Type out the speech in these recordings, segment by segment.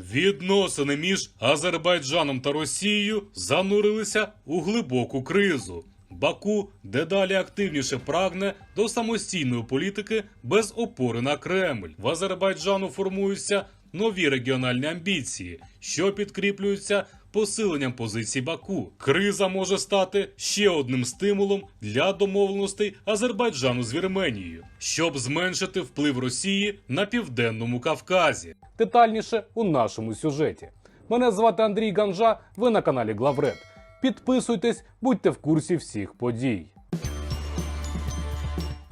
Відносини між Азербайджаном та Росією занурилися у глибоку кризу. Баку дедалі активніше прагне до самостійної політики без опори на Кремль. В Азербайджану формуються нові регіональні амбіції, що підкріплюються посиленням позицій Баку. Криза може стати ще одним стимулом для домовленостей Азербайджану з Вірменією, щоб зменшити вплив Росії на південному Кавказі. Детальніше у нашому сюжеті. Мене звати Андрій Ганжа. Ви на каналі Главред. Підписуйтесь, будьте в курсі всіх подій.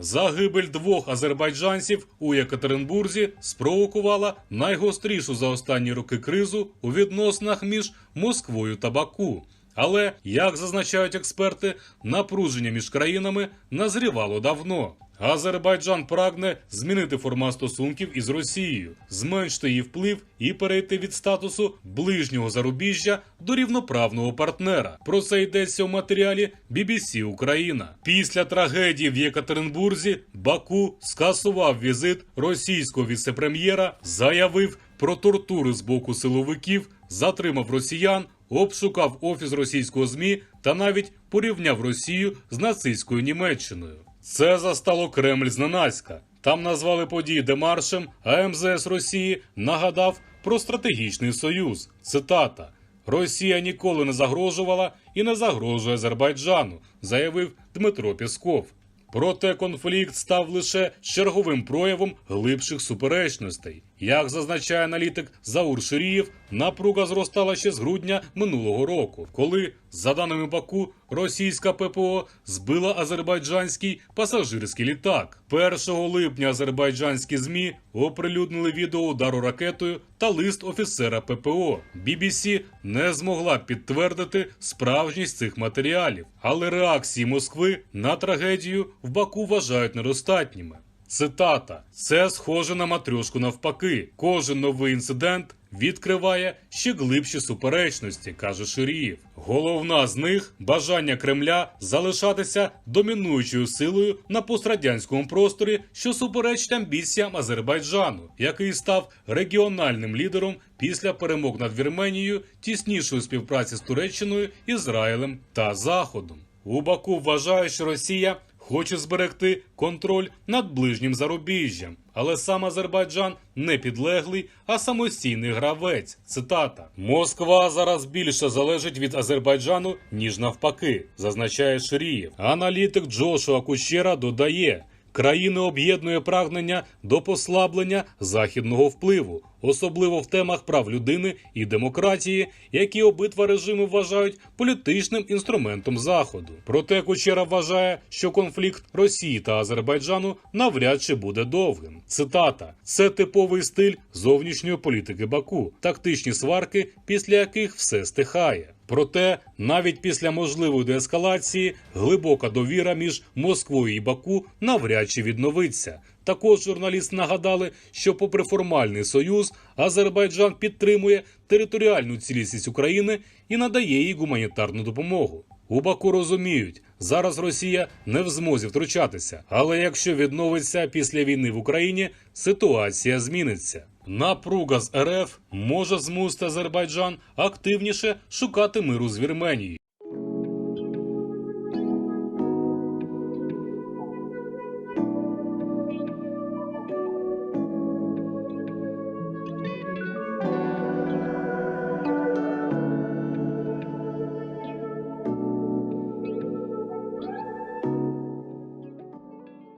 Загибель двох азербайджанців у Єкатеринбурзі спровокувала найгострішу за останні роки кризу у відносинах між Москвою та Баку. Але, як зазначають експерти, напруження між країнами назрівало давно. Азербайджан прагне змінити формат стосунків із Росією, зменшити її вплив і перейти від статусу ближнього зарубіжжя до рівноправного партнера. Про це йдеться у матеріалі BBC Україна. Після трагедії в Єкатеринбурзі Баку скасував візит російського віцепрем'єра, заявив про тортури з боку силовиків, затримав росіян, обшукав офіс російського змі та навіть порівняв Росію з нацистською Німеччиною. Це застало Кремль зненацька. Там назвали події демаршем, а МЗС Росії нагадав про стратегічний союз. Цитата: Росія ніколи не загрожувала і не загрожує Азербайджану, заявив Дмитро Пєсков. Проте конфлікт став лише черговим проявом глибших суперечностей. Як зазначає аналітик Заур Ширієв, напруга зростала ще з грудня минулого року, коли, за даними Баку, російська ППО збила азербайджанський пасажирський літак. 1 липня азербайджанські змі оприлюднили відео удару ракетою та лист офіцера ППО. BBC не змогла підтвердити справжність цих матеріалів, але реакції Москви на трагедію в Баку вважають недостатніми. Цитата: це схоже на матрьошку навпаки. Кожен новий інцидент відкриває ще глибші суперечності, каже Ширієв. Головна з них бажання Кремля залишатися домінуючою силою на пострадянському просторі, що суперечить амбіціям Азербайджану, який став регіональним лідером після перемог над Вірменією, тіснішої співпраці з Туреччиною, Ізраїлем та Заходом. У Баку вважають, що Росія хоче зберегти контроль над ближнім зарубіжжям, але сам Азербайджан не підлеглий, а самостійний гравець. Цитата: Москва зараз більше залежить від Азербайджану ніж навпаки, зазначає Ширієв. Аналітик Джошуа Кущера додає. Країни об'єднує прагнення до послаблення західного впливу, особливо в темах прав людини і демократії, які обидва режими вважають політичним інструментом заходу. Проте Кучера вважає, що конфлікт Росії та Азербайджану навряд чи буде довгим. Цитата: це типовий стиль зовнішньої політики Баку, тактичні сварки, після яких все стихає. Проте, навіть після можливої деескалації, глибока довіра між Москвою і Баку навряд чи відновиться. Також журналісти нагадали, що, попри формальний союз, Азербайджан підтримує територіальну цілісність України і надає їй гуманітарну допомогу. У Баку розуміють, зараз Росія не в змозі втручатися, але якщо відновиться після війни в Україні, ситуація зміниться. Напруга з РФ може змусити Азербайджан активніше шукати миру з Вірменією.